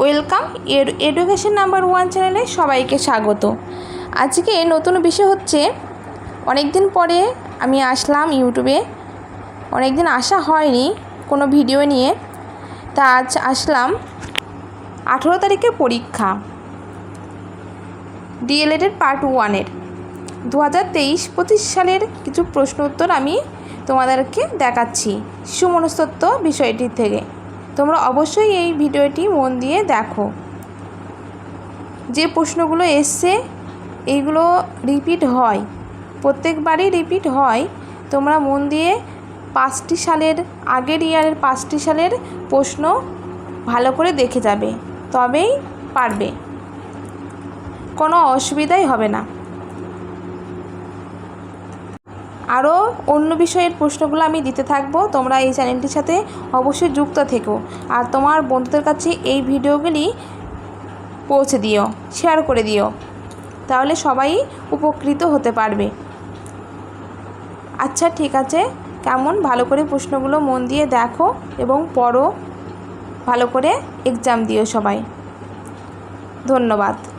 Welcome. Education number one চ্যানেলে সবাইকে স্বাগত। আজকে নতুন বিষয় হচ্ছে অনেক দিন পরে আমি আসলাম ইউটিউবে। অনেক দিন আসা হয়নি কোনো ভিডিও নিয়ে। তা আজ আসলাম আঠেরো তারিখে পরীক্ষা। ডিএলএডের পার্ট ওয়ানের। দু হাজার তেইশ পঁচিশ সালের কিছু প্রশ্ন উত্তর আমি তোমাদেরকে দেখাচ্ছি। শিশু মনস্তত্ব বিষয়টির থেকে। তোমরা অবশ্যই এই ভিডিওটি মন দিয়ে দেখো। যে প্রশ্নগুলো এসছে এইগুলো রিপিট হয়। প্রত্যেকবারই রিপিট হয়। তোমরা মন দিয়ে পাঁচটি সালের, আগের ইয়ারের পাঁচটি সালের প্রশ্ন ভালো করে দেখে যাবে, তবেই পারবে। কোনো অসুবিধাই হবে না। আরও অন্য বিষয়ের প্রশ্নগুলো আমি দিতে থাকব। তোমরা এই চ্যানেলটির সাথে অবশ্যই যুক্ত থেকো। আর তোমার বন্ধুদের কাছে এই ভিডিওগুলি পৌঁছে দিও শেয়ার করে দিও। তাহলে সবাই উপকৃত হতে পারবে। আচ্ছা ঠিক আছে। কেমন? ভালো করে প্রশ্নগুলো মন দিয়ে দেখো এবং পড়ো। ভালো করে এক্সাম দিও সবাই। ধন্যবাদ।